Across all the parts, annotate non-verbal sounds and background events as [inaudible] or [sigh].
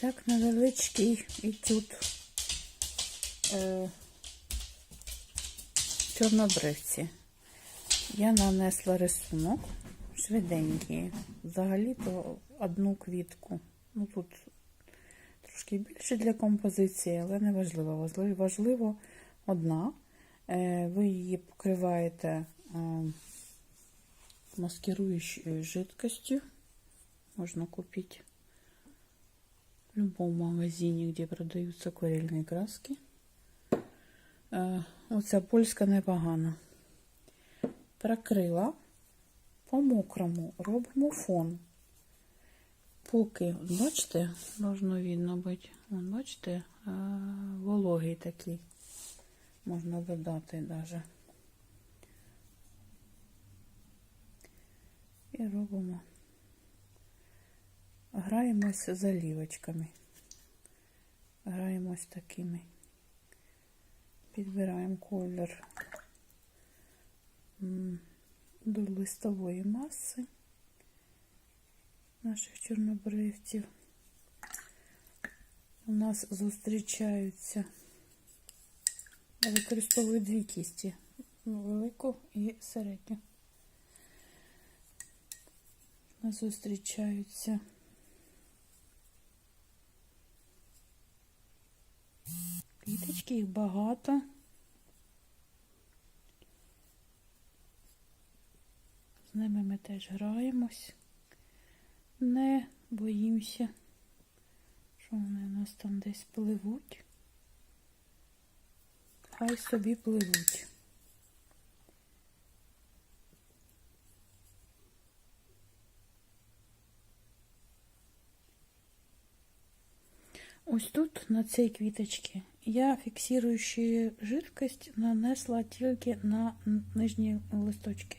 Так, невеличкий і тут е, чорнобривці. Я нанесла рисунок швиденький. Взагалі-то одну квітку. Ну тут трошки більше для композиції, але не важливо. Важливо, одна. Е, ви її покриваєте е, маскируючою жидкостью. Можно купить в любом магазине, где продаются акварельные краски. Е, Оця польська непогана. Прокрила по мокрому, робимо фон. Поки, бачите, должно видно бути, бачите, е, вологий такий. Можна додати даже. І робимо. Граємося з олівочками. Граємось такими. Підбираємо колір до листової маси наших чорнобривців. У нас зустрічаються. Я використовую дві кісті. Велику і середню. У нас зустрічаються квіточки, їх багато. З ними ми теж граємось. Не боїмося, що вони у нас там десь пливуть. Хай собі пливуть. Ось тут, на цій квіточці, я фіксуючи жидкость нанесла тільки на нижні листочки.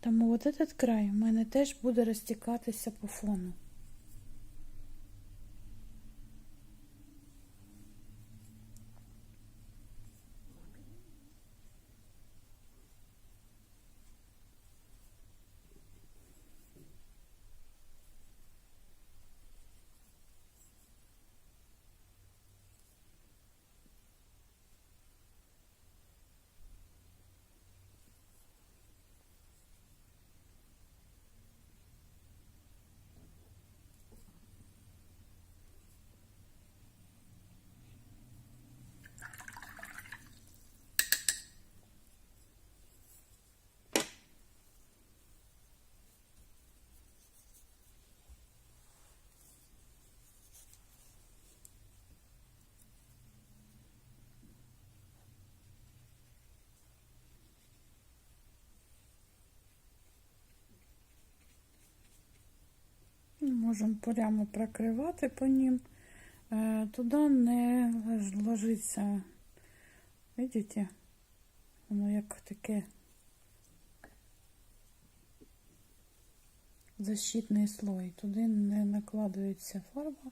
Тому от этот край у мене теж буде розтікатися по фону. Можемо прямо прокривати по ним. Е, Туди не ложиться, видите, воно як таке защитний слой. Туди не накладується фарба,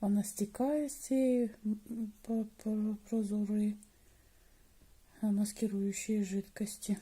вона стікає з цієї прозорої е, маскируючої жидкості.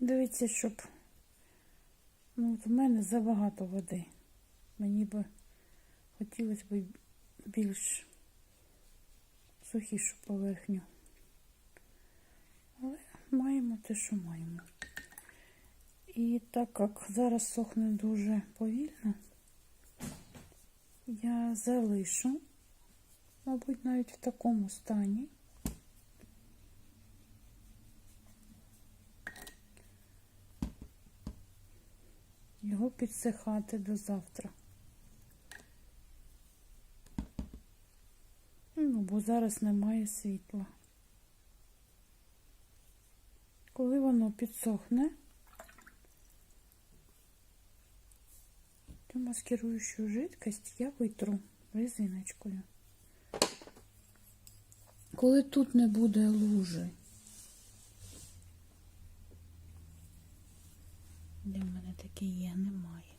Дивіться, щоб ну, от в мене забагато води. Мені би хотілося б більш сухішу поверхню. Але маємо те, що маємо. І так як зараз сохне дуже повільно, я залишу, мабуть, навіть в такому стані. Його підсихати до завтра. Ну, бо зараз немає світла. Коли воно підсохне, то маскируючу жидкость я витру резиночкою. Коли тут не буде лужи, в мене таке є, немає.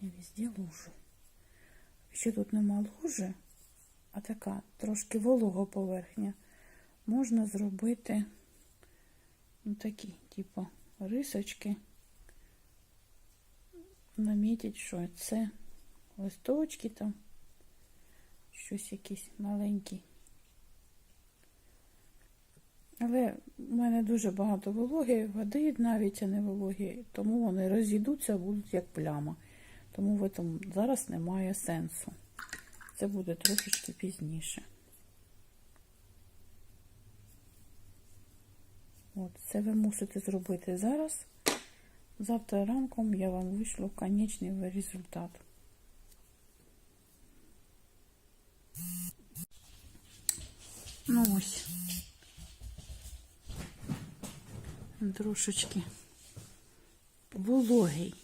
Я везде лужу. Якщо тут нема лужи, а така трошки волога поверхня, можна зробити ну, такі, типу, рисочки. Намітить, що це листочки там, щось якісь маленькі. Але в мене дуже багато вологи, води навіть не вологі, тому вони розійдуться, будуть як пляма. Тому в этом зараз немає сенсу. Це буде трошечки пізніше. От, це ви мусите зробити зараз. Завтра ранком я вам вишлю конечний результат. Ну ось. Трошечки вологий,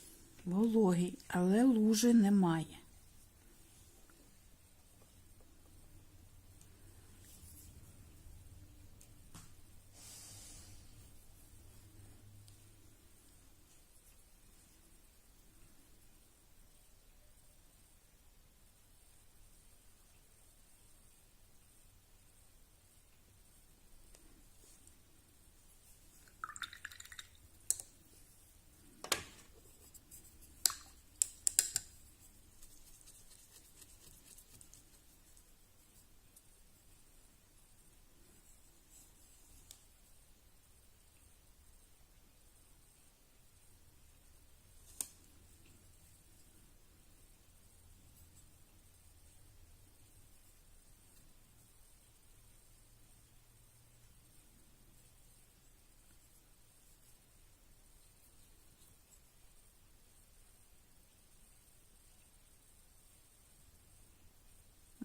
вологий, але лужи немає.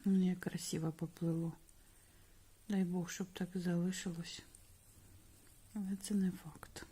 Мені красиво поплило. Дай Бог, щоб так залишилось. Але це не факт.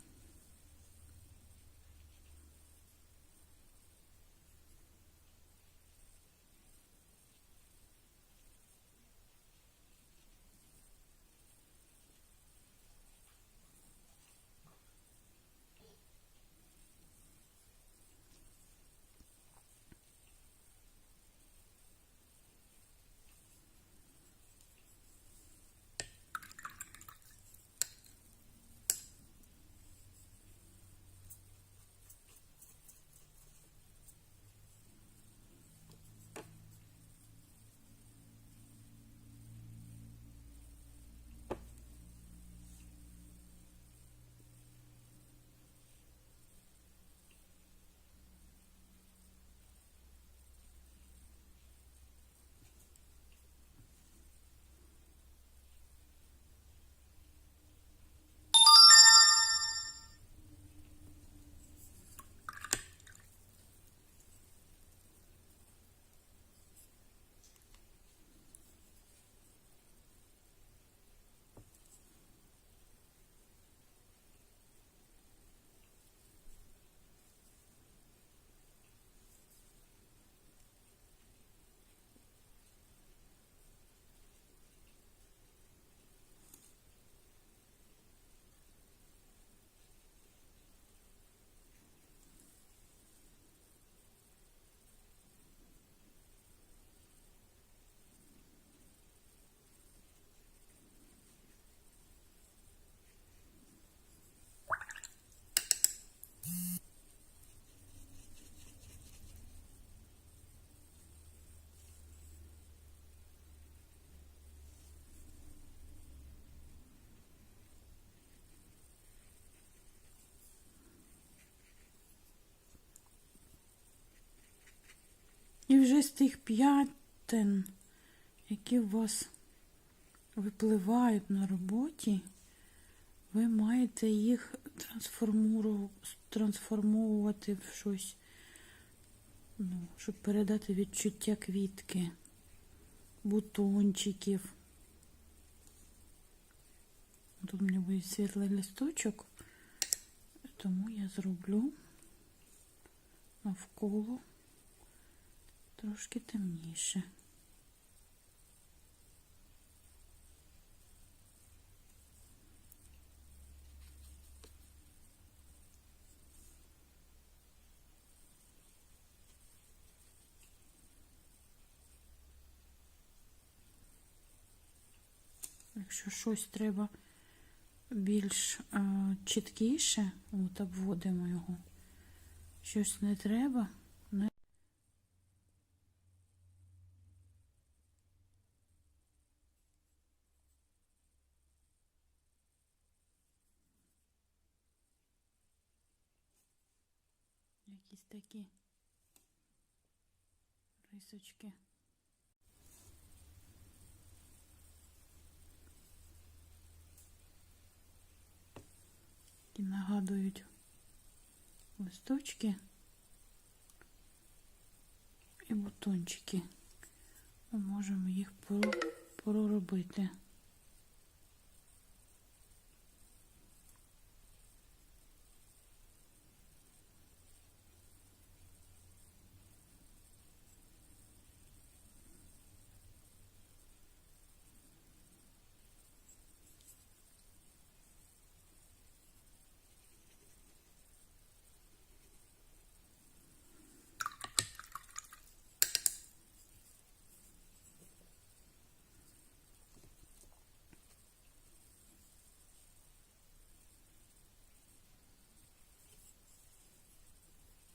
І вже з тих п'ятин, які у вас випливають на роботі, ви маєте їх трансформовувати в щось, ну, щоб передати відчуття квітки, бутончиків. Тут у мене буде світлий листочок, тому я зроблю навколо трошки темніше. Якщо щось треба більш е, чіткіше, от обводимо його. Щось не треба, не якісь такі рисочки. які нагадують листочки і бутончики. Ми можемо їх проробити.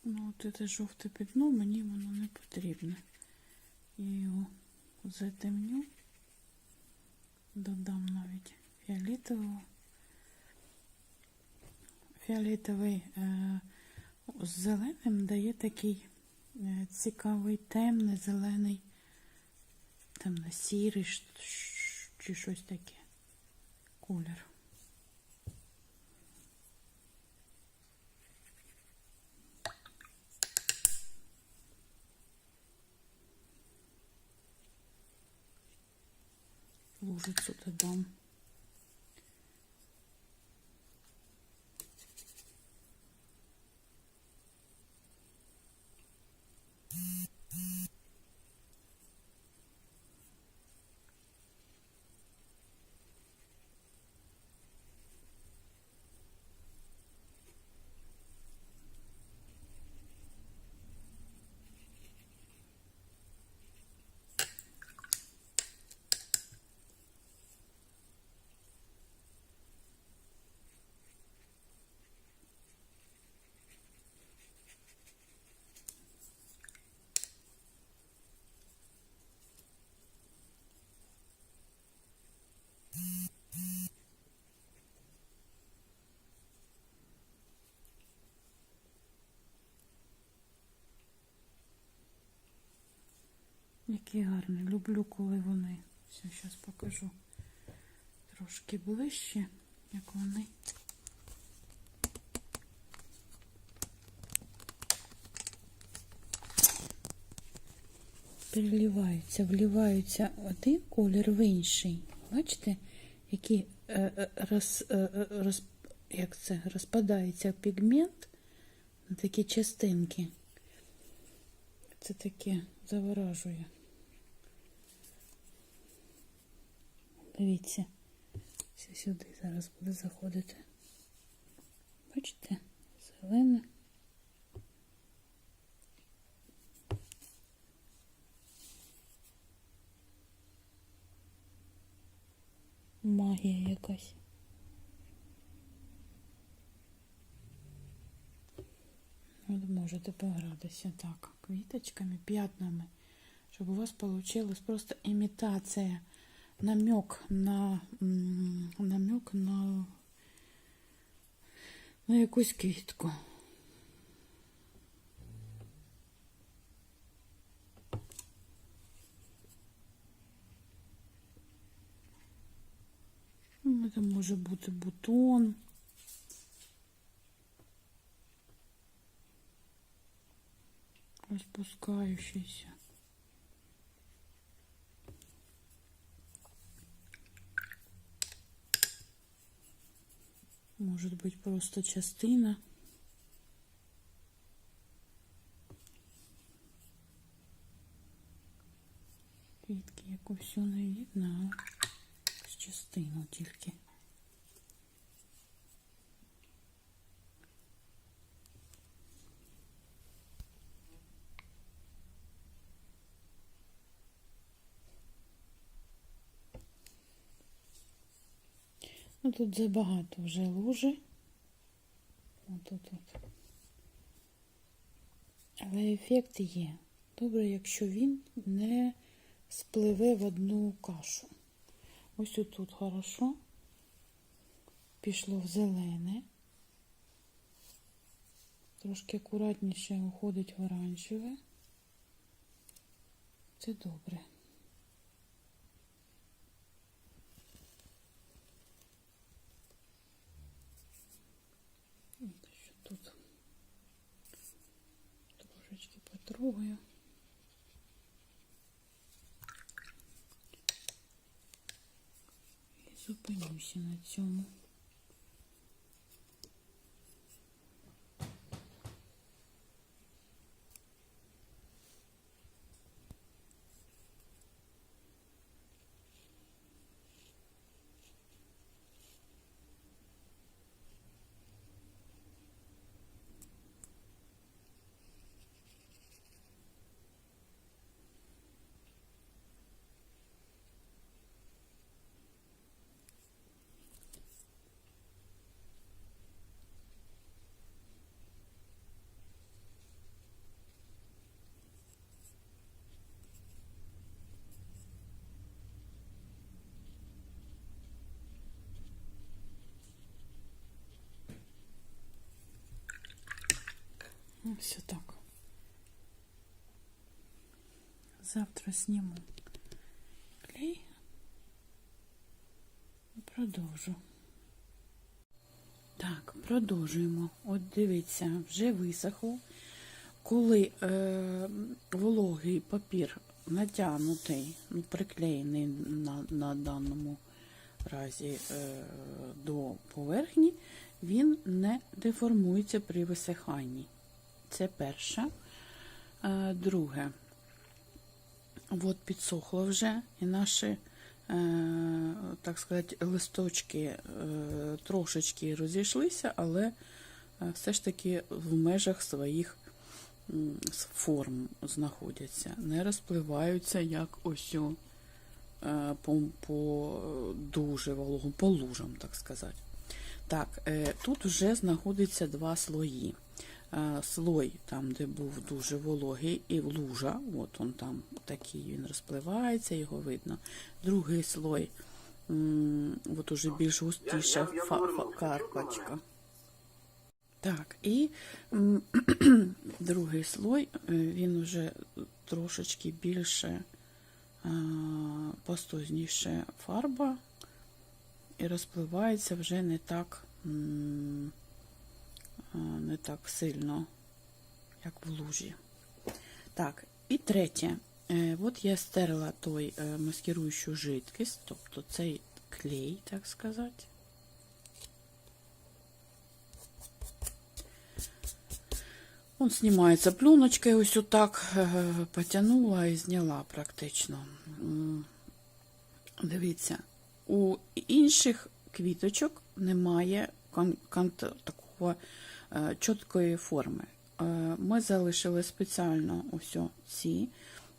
Ну, от це жовте пятно, мені воно не потрібне. Я його затемню, додам навіть фіолетового. Фіолетовий е, з зеленим дає такий е, цікавий темний, зелений, темно-сірий чи щось таке колір. Лужицу додам. Які гарні. Люблю, коли вони. Все, зараз покажу трошки ближче, як вони. Переливаються, вливаються один колір в інший. Бачите, які е, е, роз, е, роз, як це, розпадається пігмент на такі частинки. Це таке заворажує. Дивіться, все сюди зараз буде заходити. Бачите? Зелене. Магія якась. От можете погратися так, квіточками, п'ятнами, щоб у вас вийшла просто імітація, намек на намек на на якусь квітку. Це може бути бутон. Розпускающийся. Может быть просто частина. Квітки, яку всю не видно, а з частину тільки. Ну тут забагато вже лужи. Отут от. Але ефект є. Добре, якщо він не спливе в одну кашу. Ось тут хорошо. Пішло в зелене. Трошки акуратніше уходить в оранжеве. Це добре. От ще тут потрогаю. І зупинюся на цьому. Ось так. Завтра зніму клей і продовжу. Так, продовжуємо. От дивіться, вже висохло. Коли е, вологий папір натягнутий, ну, приклеєний на, на даному разі е, до поверхні, він не деформується при висиханні. Це перше. Е, друге, от підсохло вже, і наші, е, так сказати, листочки е, трошечки розійшлися, але все ж таки в межах своїх форм знаходяться, не розпливаються, як ось о, по, по дуже вологу, по лужам, так сказати. Так, тут вже знаходиться два слої. Е, Слой, там, де був дуже вологий, і лужа, от он там такий, він розпливається, його видно. Другий слой, от уже більш густіша карпочка. Так, і [clears throat] другий слой, е, він вже трошечки більше е, пастозніше фарба і розпливається вже не так, не так сильно, як в лужі. Так, і третє. Е, От я стерла той е, маскируючу жидкість, тобто цей клей, так сказати. Он знімається пленочкою, ось отак е, потягнула і зняла практично. Дивіться, у інших квіточок немає кон, кон- такого чіткої форми. Е, ми залишили спеціально ось ці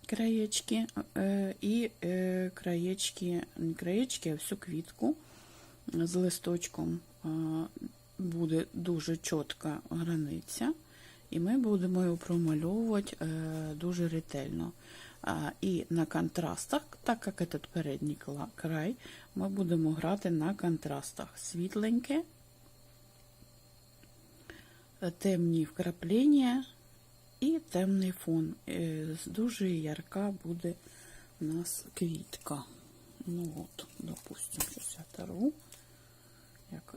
краєчки е, і е, краєчки, не краєчки, а всю квітку з листочком е, буде дуже чітка границя. І ми будемо його промальовувати е, дуже ретельно. І на контрастах, так як этот передній край, ми будемо грати на контрастах. Світленьке, е, темні вкраплення і темний фон. Е, Дуже ярка буде у нас квітка. Ну от, допустимо, що я торгу.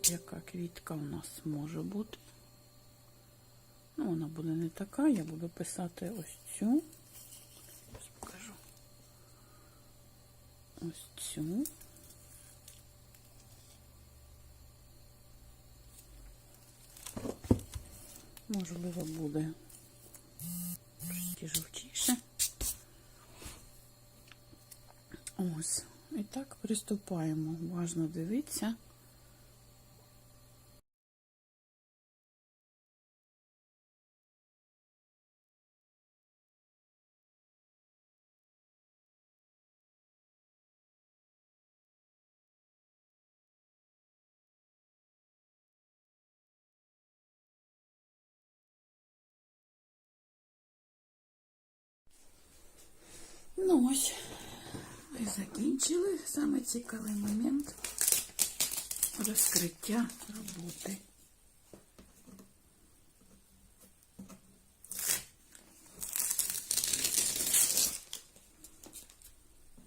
яка квітка у нас може бути. Ну, вона буде не така, я буду писати ось цю. Зараз покажу. Ось цю. Можливо, буде трошки жовтіше. Ось. І так приступаємо. Важно дивіться. Ось, ми закінчили саме цікавий момент розкриття роботи.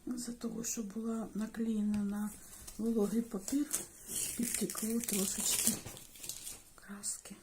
За того, що була наклеєна на вологий папір, підтекло трошечки краски.